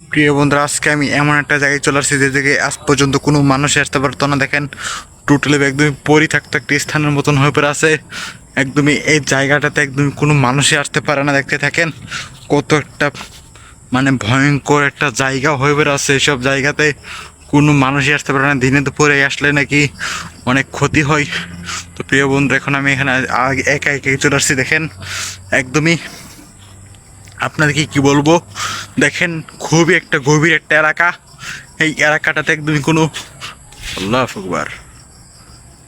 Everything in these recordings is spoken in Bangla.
প্রিয় বন্ধুরা, আজকে আমি এমন একটা জায়গায় চলে আসছি যে জায়গায় আজ পর্যন্ত কোনো মানুষ আসতে পারতো না। দেখেন টোটালি একদমই পরিত্যক্ত একটি স্থানের মতন হয়ে পড়ে আছে। একদমই এই জায়গাটাতে একদমই কোনো মানুষই আসতে পারে না। দেখতে থাকেন, কত একটা মানে ভয়ঙ্কর একটা জায়গা হয়ে পড়ে আছে এইসব জায়গাতে। কোনো মানুষই আসতে পারে না। দিনে দুপুরে আসলে নাকি অনেক ক্ষতি হয়। তো প্রিয় বন্ধু এখন আমি এখানে একা একা চলে আসছি। দেখেন, একদমই আপনাদেরকে কি বলব? দেখেন, খুবই একটা গভীর একটা এলাকা। এই এলাকাটাতে একদমই কোনো আল্লাহ ফুকবার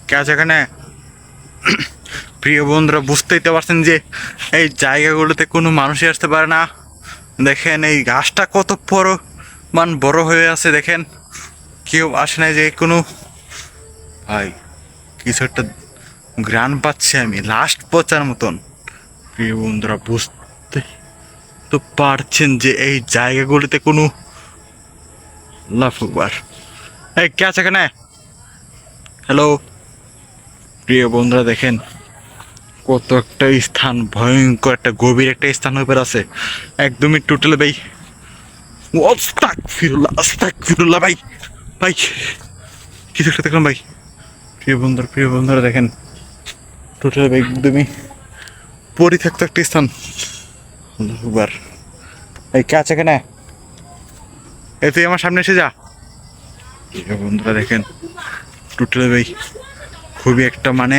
কে আছে এখানে প্রিয় বন্ধুরা, বুঝতেই তো পারছেন যে এই জায়গাগুলোতে কোনো মানুষই আসতে পারে না। দেখেন, এই গাছটা কত বড় মান বড় হয়ে আছে, দেখেন। কেউ আসে না যে কোনো ভাই, কিছু একটা গ্রান পাচ্ছি আমি, লাস্ট পচার মতন। প্রিয় বন্ধুরা, বুঝতে তো পারছেন যে এই জায়গাগুলিতে কোনো লাফুকবার এই, কে আছে এখানে? হ্যালো প্রিয় বন্ধুরা, দেখেন কত একটা স্থান, ভয়ঙ্কর একটা গভীর একটা স্থান হয়ে আছে একদমই টোটাল ভাই। অস্তাক ফিরুল্লাহ অস্তাক ফিরুল্লাহ ভাই। ভাই কিছু একটা দেখলাম ভাই? প্রিয় বন্ধুরা প্রিয় বন্ধুরা, দেখেন টোটাল ভাই একদমই পরিত্যক্ত একটা স্থান। একবার এই কে আছে এখানে? এই তুই আমার সামনে এসে যা। বন্ধুরা দেখেন টোটাল ভাই খুবই একটা মানে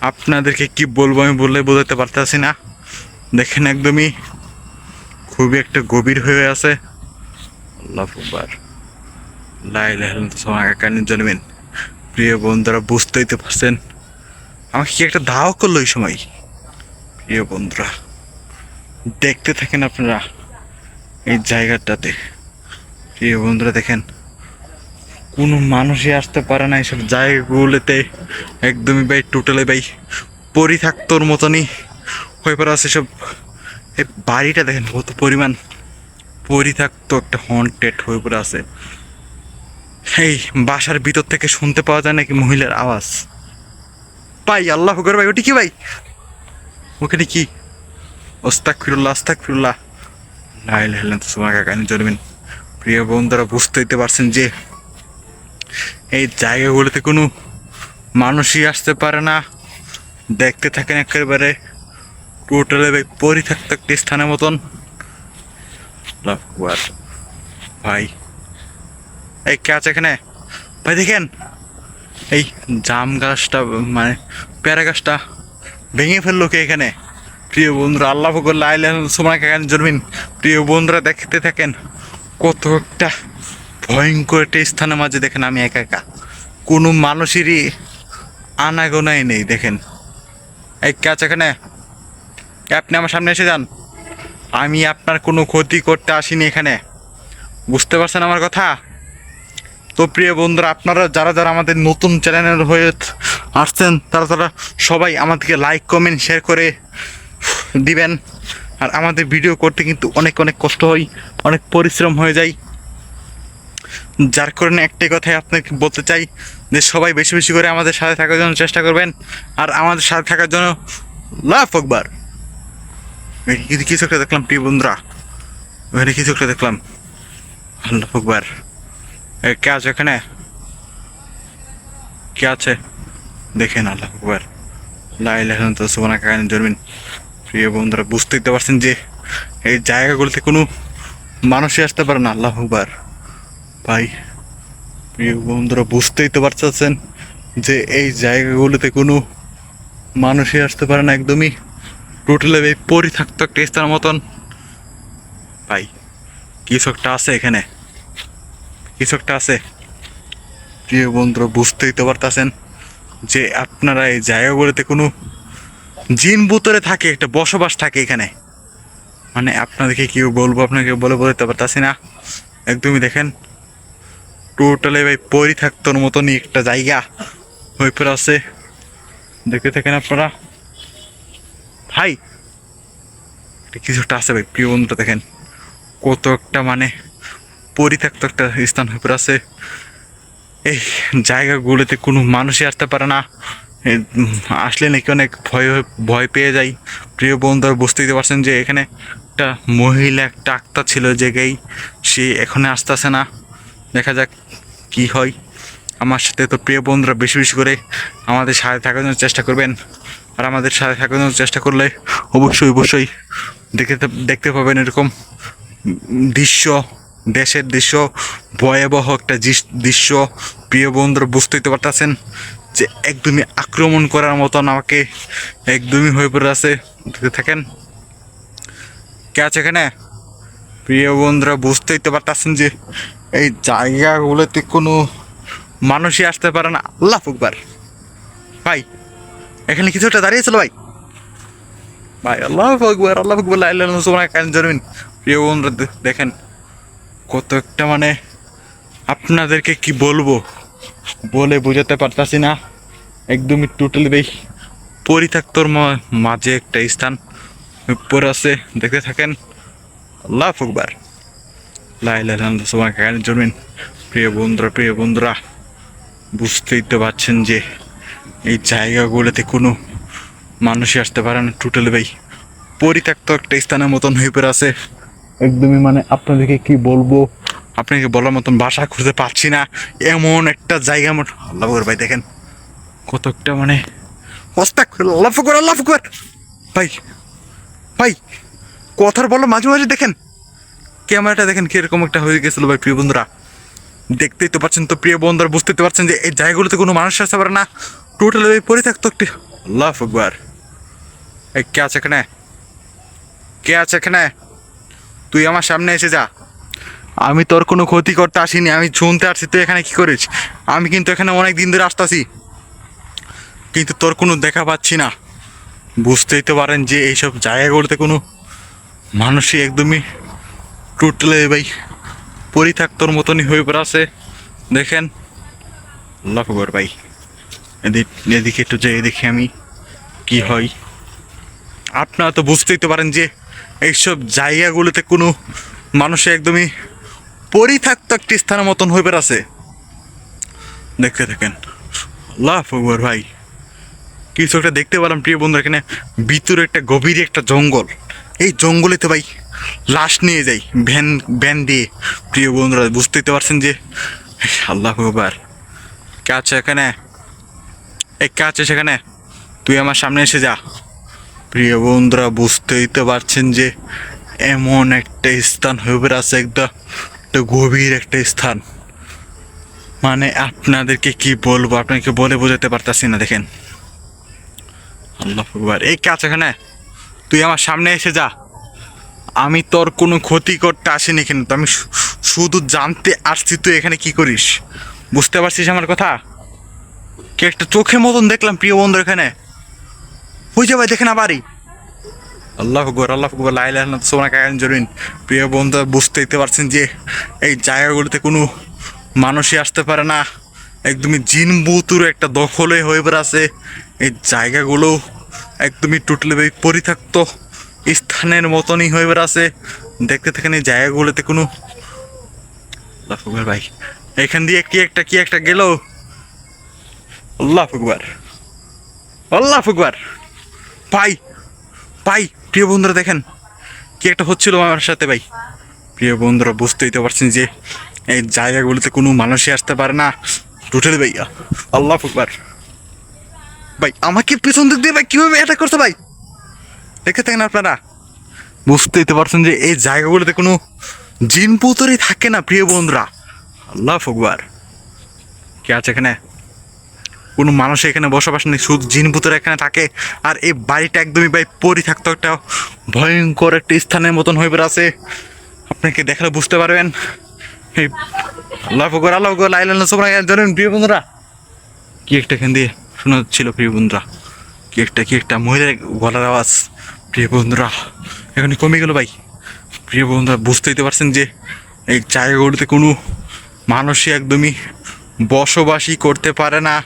আপনাদেরকে কি বলব আমি বললে বোঝাতে পারতেছি না। দেখেন একদমই খুবই একটা গভীর হয়ে আছে। আল্লাহ ফুকবার লাই লাইলাম তো জন্মেন। প্রিয় বন্ধুরা বুঝতেই তো পারছেন। আমাকে কি একটা দাও করল ওই সময়? প্রিয় বন্ধুরা। দেখতে থাকেন আপনারা এই জায়গাটাতে। প্রিয় বন্ধুরা, দেখেন, কোনো মানুষই আসতে পারে না এইসব জায়গাগুলোতে। একদমই ভাই টোটালি ভাই পরিত্যক্তর মতনই হয়ে পড়ে আছে সব। এই বাড়িটা দেখেন কত পরিমাণ পরিত্যক্ত একটা হন্টেড হয়ে পড়ে আছে। এই বাসার ভিতর থেকে শুনতে পাওয়া যায় নাকি মহিলার আওয়াজ? পাই আল্লাহ ভাই, ওটি কি ভাই? ওখানে কি? ওস্তাক ফিরুল্লাহ আস্তাক ফিরুল্লাহ লাইল হেলেন কানি চলবেন প্রিয় বন্ধুরা বুঝতেই তো পারছেন যে এই জায়গাগুলোতে কোনো মানুষই আসতে পারে না। দেখতে থাকেন একেবারে টোটালে পরিত্যক্ত একটি স্থানের মতন। ভাই, এই কে আছে এখানে? ভাই, দেখেন, এই জাম গাছটা মানে পেয়ারা গাছটা ভেঙে ফেলল কে এখানে? প্রিয় বন্ধুরা, আল্লাহ ফকর লাইলেন সময় কেন জন্মিন প্রিয় বন্ধুরা, দেখতে থাকেন কত একটা ভয়ঙ্কর একটা স্থানের মাঝে দেখেন আমি একা একা। কোনো মানুষেরই আনাগোনাই নেই, দেখেন। এই কাজ এখানে আপনি আমার সামনে এসে যান। আমি আপনার কোনো ক্ষতি করতে আসিনি এখানে। বুঝতে পারছেন আমার কথা? তো প্রিয় বন্ধুরা, আপনারা যারা যারা আমাদের নতুন চ্যানেলের হয়ে আসছেন, তারা তারা সবাই আমাদেরকে লাইক কমেন্ট শেয়ার করে দিবেন। আর আমাদের ভিডিও করতে কিন্তু অনেক অনেক কষ্ট হয়, অনেক পরিশ্রম হয়ে যায়। যার কারণে একটাই কথাই আপনাকে বলতে চাই, যে সবাই বেশি বেশি করে আমাদের সাথে থাকার জন্য চেষ্টা করবেন। আর আমাদের সাথে থাকার জন্য লাভ একবার। কিছু কিছু একটা দেখলাম, প্রিয় বন্ধুরা। ওখানে কিছু একটা দেখলাম। আল্লাহ একবার। কে আছে এখানে কে আছে? দেখেন আল্লাহ একবার। লাইলাম তো সুবানা কাকানি জন্মিন প্রিয় বন্ধুরা, বুঝতেই তো পারছেন যে এই জায়গাগুলোতে কোনো মানুষই আসতে পারে না, আল্লাহ একবার ভাই, প্রিয় বন্ধুরা, বুঝতেই তো পারছেন যে এই জায়গাগুলোতে কোনো মানুষই আসতে পারে না, একদমই টোটালি এই পরি থাকতো একটা স্থানের মতন। ভাই, কিছু একটা আছে এখানে। কিছু একটা আছে। প্রিয় বন্ধুরা, বুঝতেই তো পারতেছেন যে আপনারা এই জায়গাগুলোতে কোনো জিন বুতরে থাকে, একটা বসবাস থাকে এখানে। মানে আপনাদেরকে কি বলব, আপনাকে বলে বলতে পারতাছি না। একদমই দেখেন টোটালি ভাই পরি পরিত্যক্তর মতনই একটা জায়গা হয়ে পড়ে আছে দেখতে থাকেন আপনারা। ভাই, এটা কিছু একটা আছে ভাই, প্রিয় বন্ধুটা দেখেন। কত একটা মানে পরিত্যক্ত একটা স্থান হয়ে পড়ে আছে এই জায়গাগুলোতে কোনো মানুষই আসতে পারে না। আসলে নাকি অনেক ভয় ভয় পেয়ে যাই। প্রিয় বন্ধুরা বুঝতে দিতে পারছেন যে এখানে একটা মহিলা, একটা আক্তার ছিল জায়গায় সে এখনও আসতেছে না। দেখা যাক কি হয়। আমার সাথে তো প্রিয় বন্ধুরা বেশি বেশি করে আমাদের সাথে থাকার জন্য চেষ্টা করবেন। আর আমাদের সাথে থাকার জন্য চেষ্টা করলে অবশ্যই অবশ্যই দেখতে দেখতে পাবেন এরকম দৃশ্য, দেশের দৃশ্য, ভয়াবহ একটা দৃশ্য। প্রিয় বন্ধুরা, বুঝতেই তো পারতেছেন যে একদমই আক্রমণ করার মতন আমাকে একদমই হয়ে পড়ে আছে থাকেন। কে আছে এখানে? প্রিয় বন্ধুরা, বুঝতেই তো পারতেছেন যে এই জায়গাগুলোতে কোনো মানুষই আসতে পারে না। আল্লাহ ফুকবার ভাই, এখানে কিছু একটা দাঁড়িয়েছিল ভাই। ভাই, আল্লাহ ফুকবার আল্লাহ ফুকবার লাইলাম সময় কেন জানবেন প্রিয় বন্ধুরা দেখেন, কত একটা মানে আপনাদেরকে কি বলব? বলে বোঝাতে পারতাছি না। একদমই টোটালি ভাই পরিত্যক্তর মাঝে একটা স্থান উপরে আছে, দেখতে থাকেন। আল্লাহ ফুকবার লাইলা সময় কেন জন্মেন। প্রিয় বন্ধুরা প্রিয় বন্ধুরা, বুঝতেই তো পারছেন যে এই জায়গাগুলোতে কোনো মানুষই আসতে পারে না টোটালি ভাই পরিত্যক্ত একটা স্থানের মতন হয়ে পড়ে আছে। একদমই মানে আপনাদেরকে কি বলব? আপনাকে বলার মতন বাসা খুঁজে পাচ্ছি না। এমন একটা জায়গা মতো আল্লাহ ফুকবার ভাই দেখেন। কত একটা মানে আল্লাহ ফুকবার আল্লাহ ফুকবার ভাই ভাই, কথার বলো মাঝে মাঝে দেখেন। ক্যামেরাটা দেখেন কীরকম একটা হয়ে গেছিল ভাই, প্রিয় বন্ধুরা। দেখতেই তো পাচ্ছেন তো, প্রিয় বন্ধুরা, বুঝতেই তো পারছেন যে এই জায়গাগুলোতে কোনো মানুষ আসতে পারে না। টোটাল ওই থাকতো একটি। আল্লাহ আকবার এই কে আছে এখানে? কে আছে এখানে? তুই আমার সামনে এসে যা। আমি তোর কোনো ক্ষতি করতে আসিনি, আমি শুনতে আসছি, তুই এখানে কি করিস? আমি কিন্তু এখানে অনেক দিন ধরে আসতেছি। কিন্তু তোর কোনো দেখা পাচ্ছি না। বুঝতেই তো পারেন যে এইসব জায়গাগুলোতে কোনো মানুষই একদমই টুটলে ভাই পরিত্যক্তর মতনই হয়ে পড়ে আছে দেখেন লকবর ভাই। এদিক, এদিকে একটু যেয়ে দেখি আমি কি হয়। আপনারা তো বুঝতেই তো পারেন যে এইসব জায়গাগুলোতে কোনো মানুষের একদমই পরিত্যক্ত একটি স্থানের মতন হয়ে আছে দেখতে থাকেন। লাভ আকবর ভাই। কিছু একটা দেখতে পেলাম, প্রিয় বন্ধু এখানে ভিতরে একটা গভীর একটা জঙ্গল। এই জঙ্গলেতে ভাই লাশ নিয়ে যাই, ভ্যান ভ্যান দিয়ে। প্রিয় বন্ধুরা বুঝতেই তো পারছেন যে, আল্লাহ আকবার। কে আছে এখানে, এই কে আছে সেখানে, তুই আমার সামনে এসে যা। প্রিয় বন্ধুরা, বুঝতেই তো পারছেন যে, এমন একটা স্থান হয়ে আছে একটা একটা গভীর একটা স্থান। মানে আপনাদেরকে কি বলব? আপনাকে বলে বোঝাতে পারতাছি না, দেখেন। আল্লাহ এই কাজ এখানে। তুই আমার সামনে এসে যা। আমি তোর কোনো ক্ষতি করতে আসিনি কিন্তু আমি শুধু জানতে আসছি, তুই এখানে কি করিস? বুঝতে পারছিস আমার কথা? কে একটা চোখের মতন দেখলাম প্রিয় বন্ধু এখানে। যে ভাই দেখে না বাড়ি আল্লাহ আকবর আল্লাহ আকবর লাইলা সোনা কায়ন জরিন প্রিয় বন্ধু বুঝতেই তো পারছেন যে এই জায়গাগুলোতে কোনো মানুষই আসতে পারে না। একদমই জিন বুতুর একটা দখলে হয়ে আছে এই জায়গাগুলো একদমই টোটালি পরিত্যক্ত স্থানের মতনই হয়ে আছে দেখতে থাকেন এই জায়গাগুলোতে কোনো আল্লাহ আকবর ভাই, এখান দিয়ে কি একটা কি একটা গেল? আল্লাহ আকবর আল্লাহ আকবর। ভাই ভাই প্রিয় বন্ধুরা দেখেন, কি একটা হচ্ছিল আমার সাথে ভাই। প্রিয় বন্ধুরা, বুঝতেই তো পারছেন যে এই জায়গাগুলোতে কোনো মানুষই আসতে পারে না। টোটালি ভাই আল্লাহ ফুকবার ভাই, আমাকে পেছন দিক দিয়ে ভাই কীভাবে অ্যাটাক করছে ভাই? দেখে থাকেন আপনারা। বুঝতেই তো পারছেন যে এই জায়গাগুলোতে কোনো জিন পুতরই থাকে না, প্রিয় বন্ধুরা। আল্লাহ ফুকবার কে আছে এখানে? কোনো মানুষ এখানে বসবাস নেই, শুধু জিন ভূতের এখানে থাকে। আর এই বাড়িটা একদমই ভাই পরি থাকতো একটা ভয়ঙ্কর একটা স্থানের মতন হয়ে আছে আপনাকে দেখলে বুঝতে পারবেন। এই আল্লাহ ফকর আল্লাহ ফকর লাইলান সোমরা জানেন প্রিয় বন্ধুরা? কি একটা এখান দিয়ে শোনা যাচ্ছিল প্রিয় বন্ধুরা? কি একটা কি একটা মহিলার গলার আওয়াজ, প্রিয় বন্ধুরা? এখানে কমে গেল ভাই। প্রিয় বন্ধুরা, বুঝতেই তো পারছেন যে এই জায়গাগুলোতে কোনো মানুষই একদমই বসবাসই করতে পারে না।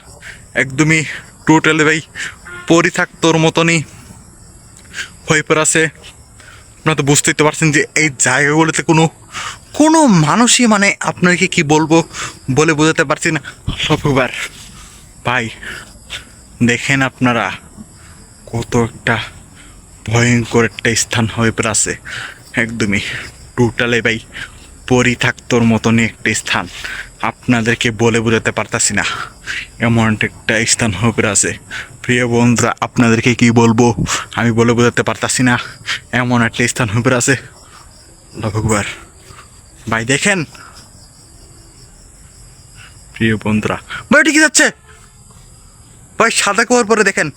একদমই টোটালি ভাই পরি থাকতোর মতনই হয়ে পড়ে আছে আপনারা তো বুঝতেই তো পারছেন যে এই জায়গাগুলোতে কোনো কোনো মানুষই মানে আপনাকে কি বলব বলে বোঝাতে পারছি না। সববার, ভাই, দেখেন আপনারা কত একটা ভয়ঙ্কর একটা স্থান হয়ে পড়ে আছে একদমই টোটালে ভাই পরি থাকতোর মতনই একটা স্থান। আপনাদেরকে বলে বোঝাতে পারতাছি না। এমন একটা স্থান হয়ে আছে। প্রিয় বন্ধুরা, আপনাদেরকে কি বলব? আমি বলে বোঝাতে পারতাছি না। এমন একটা স্থান হয়ে আছে। ভগবার ভাই, দেখেন। প্রিয় বন্ধুরা, ভাই কি যাচ্ছে। ভাই, সাদা কুয়ার পরে দেখেন।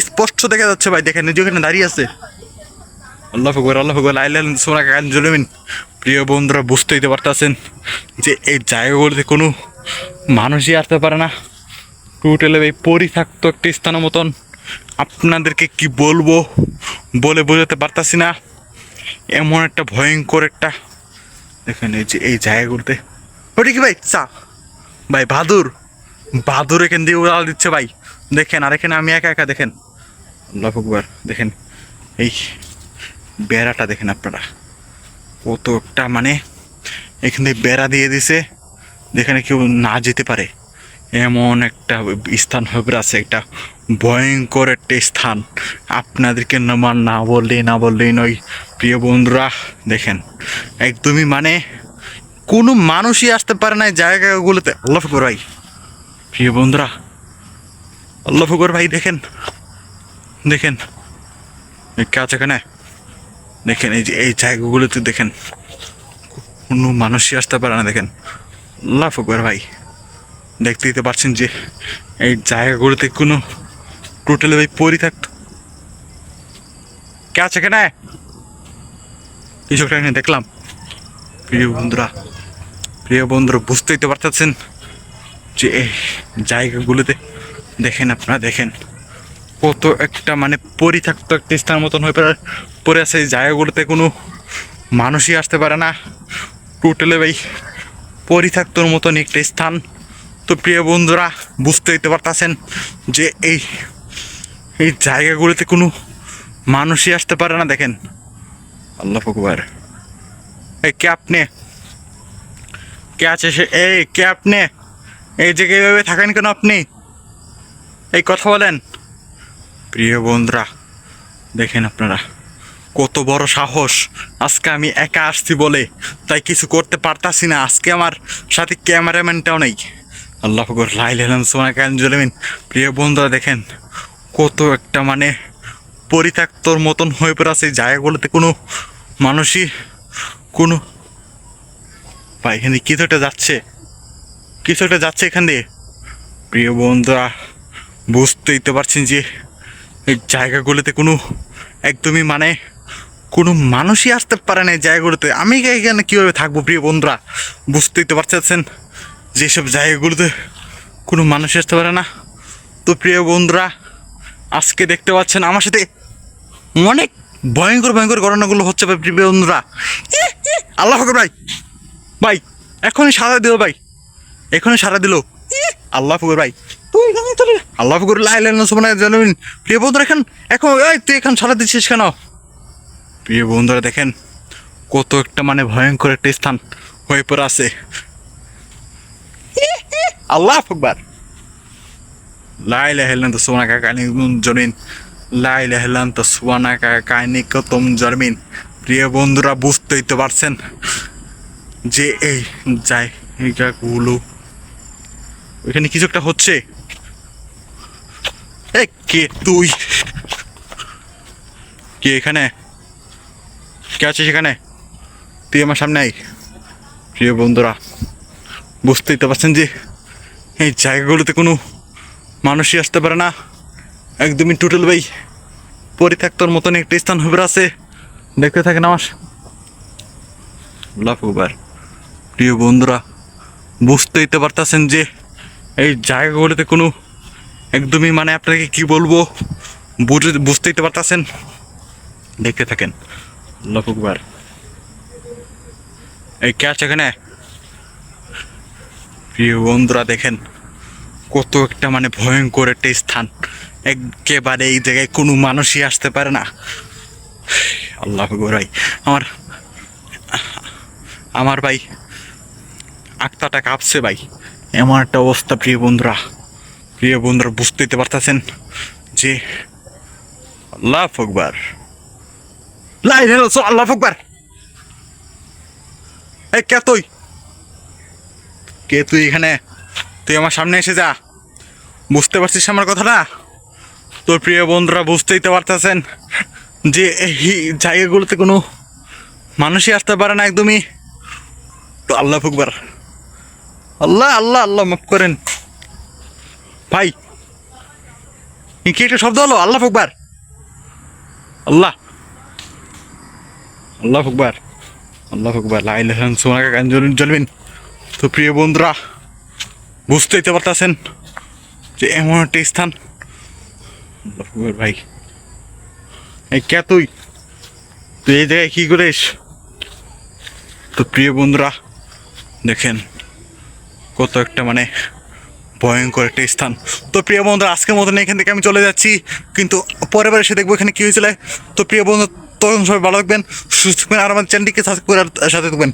স্পষ্ট দেখা যাচ্ছে, ভাই, দেখেন এই যে ওখানে দাঁড়িয়ে আছে। আল্লাহ ফকবর আল্লাহ ফকবর আইলেন সোনা কান জলমিন। প্রিয় বন্ধুরা বুঝতেই তো পারতেছেন যে এই জায়গাগুলোতে কোনো মানুষই আসতে পারে না। টোটালে এই পরিত্যক্ত একটা স্থানের মতন আপনাদেরকে কি বলব বলে বোঝাতে পারতাছি না। এমন একটা ভয়ঙ্কর একটা দেখেন এই যে এই জায়গাগুলোতে। ওটা কি ভাই, চা। ভাই বাদুর বাদুর এখান দিয়ে উড়াল দিচ্ছে ভাই। দেখেন, আর এখানে আমি একা একা দেখেন। আল্লাহ দেখেন। এই বেড়াটা দেখেন আপনারা। কত একটা মানে এখানে বেড়া দিয়ে দিছে, যেখানে কেউ না যেতে পারে। এমন একটা স্থান হয়ে আছে, একটা ভয়ঙ্কর একটা স্থান। আপনাদেরকে নামার না বললেই না বললেই নয়, প্রিয় বন্ধুরা, দেখেন। একদমই মানে কোনো মানুষই আসতে পারে না জায়গাগুলোতে। আল্লাহ ফকর ভাই। প্রিয় বন্ধুরা, আল্লাহ ফকর ভাই, দেখেন। দেখেন। এই আছে এখানে। দেখেন, এই যে, এই জায়গাগুলোতে দেখেন, কোনো মানুষই আসতে পারে না, দেখেন। আল্লাহ ফকর ভাই। দেখতেই তো পারছেন যে, এই জায়গাগুলোতে কোনো টোটালি ভাই পরিত্যক্ত কে আছে এখানে? কিছু একটা দেখলাম। প্রিয় বন্ধুরা প্রিয় বন্ধুরা বুঝতেই তো পারতেছেন যে, এই জায়গাগুলোতে দেখেন আপনারা, দেখেন। কত একটা মানে পরিত্যক্ত একটা স্থান মতন হয়ে পড়ে। পড়ে আছে এই জায়গাগুলোতে কোনো মানুষই আসতে পারে না। টোটালে ভাই পরিত্যক্তর মতন একটা স্থান। তো প্রিয় বন্ধুরা বুঝতে হইতে পারতেছেন যে এই এই জায়গাগুলোতে কোনো মানুষই আসতে পারে না দেখেন। আল্লাহ ফকবার এই কে আপনি? কে আছে সে? এই কে আপনি? এই জায়গায় এভাবে থাকেন কেন আপনি? এই কথা বলেন। প্রিয় বন্ধুরা দেখেন আপনারা। কত বড় সাহস। আজকে আমি একা আসছি বলে, তাই কিছু করতে পারতাছি না। আজকে আমার সাথে ক্যামেরাম্যানটাও নেই। আল্লাহ ফকর লাইল হেলাম সোনা কান প্রিয় বন্ধুরা দেখেন, কত একটা মানে পরিত্যক্তর মতন হয়ে পড়ে আছে এই জায়গাগুলোতে কোনো মানুষই, কোনো বা এখানে কিছু যাচ্ছে। কিছু যাচ্ছে এখান দিয়ে। প্রিয় বন্ধুরা, বুঝতেই তো পারছেন যে, এই জায়গাগুলোতে কোনো একদমই মানে কোনো মানুষই আসতে পারে না এই জায়গাগুলোতে। আমি এখানে কীভাবে থাকব প্রিয় বন্ধুরা? বুঝতেই তো পারছেন যেসব জায়গাগুলোতে কোনো মানুষ আসতে পারে না। তো প্রিয় বন্ধুরা, আজকে দেখতে পাচ্ছেন আমার সাথে অনেক ভয়ঙ্কর ভয়ঙ্কর ঘটনাগুলো হচ্ছে ভাই প্রিয় বন্ধুরা। আল্লাহ হকর ভাই। ভাই, এখনই সারা দিল ভাই। এখনই সারা দিল। আল্লাহ ফুকুর ভাই। আল্লাহ ফুকুর লাইলেন প্রিয় বন্ধুরা, এখন এখন তুই এখন সারা দিচ্ছিস কেন? প্রিয় বন্ধুরা, দেখেন কত একটা মানে ভয়ঙ্কর একটা স্থান হয়ে পড়ে আছে। আল্লাহ ফুকবার লাইলা হেলেন তো সোনা কাকানি জমিন লাইলা হেলেন তো সোনা কাকানি কতম জমিন প্রিয় বন্ধুরা, বুঝতেই তো পারছেন যে এই জায়গাগুলো, ওইখানে কিছু একটা হচ্ছে? কে তুই? কে এখানে? কে আছিস সেখানে তুই আমার সামনে আই প্রিয় বন্ধুরা, বুঝতেই তো পারছেন যে এই জায়গাগুলোতে কোনো মানুষই আসতে পারে না। একদমই টোটাল ভাই, পরিত্যক্তর মতন একটা স্থান হবে আছে। দেখতে থাকেন আমার। লাফুবার প্রিয় বন্ধুরা, বুঝতেই তো পারতেছেন যে এই জায়গাগুলোতে কোনো একদমই মানে আপনাকে কি বলব? বুঝে- বুঝতেই তো পারতেছেন। দেখতে থাকেন। এই কে আছে এখানে? প্রিয় বন্ধুরা, দেখেন কত একটা মানে ভয়ঙ্কর একটা স্থান। একেবারে এই জায়গায় কোনো মানুষই আসতে পারে না। আল্লাহ ভাই আমার আমার ভাই আক্তাটা কাঁপছে ভাই। এমন একটা অবস্থা, প্রিয় বন্ধুরা। প্রিয় বন্ধুরা, বুঝতেই তো পারতেছেন যে আল্লাহ ফকবার লাই আল্লাহ ফকবার এই কে তুই? কে তুই এখানে? তুই আমার সামনে এসে যা। বুঝতে পারছিস আমার কথাটা? তোর প্রিয় বন্ধুরা বুঝতেই তো পারতেছেন যে এই জায়গাগুলোতে কোনো মানুষই আসতে পারে না একদমই। তো আল্লাহ ফুকবার আল্লাহ আল্লাহ আল্লাহ, মাফ করেন। ভাই কি একটা শব্দ হলো? আল্লাহ ফুকবার আল্লাহ। আল্লাহ ফুকবার আল্লাহ ফুকবার লাইলাহান সোনাকা গান জ্বলবেন তো প্রিয় বন্ধুরা বুঝতেই তো পারতেছেন যে এমন একটা স্থান। আল্লাহ ফুকবার ভাই। এই কে তুই? তুই এই জায়গায় কী করিস? তো প্রিয় বন্ধুরা, দেখেন কত একটা মানে ভয়ঙ্কর একটা স্থান। তো প্রিয় বন্ধুরা, আজকের মতন এখান থেকে আমি চলে যাচ্ছি। কিন্তু পরের বার এসে দেখব এখানে কী হয়েছিল। তো প্রিয় বন্ধু তখন সবাই ভালো থাকবেন সুস্থ থাকবেন আর আমার চ্যানেলটিকে সাবস্ক্রাইব করার সাথে থাকবেন।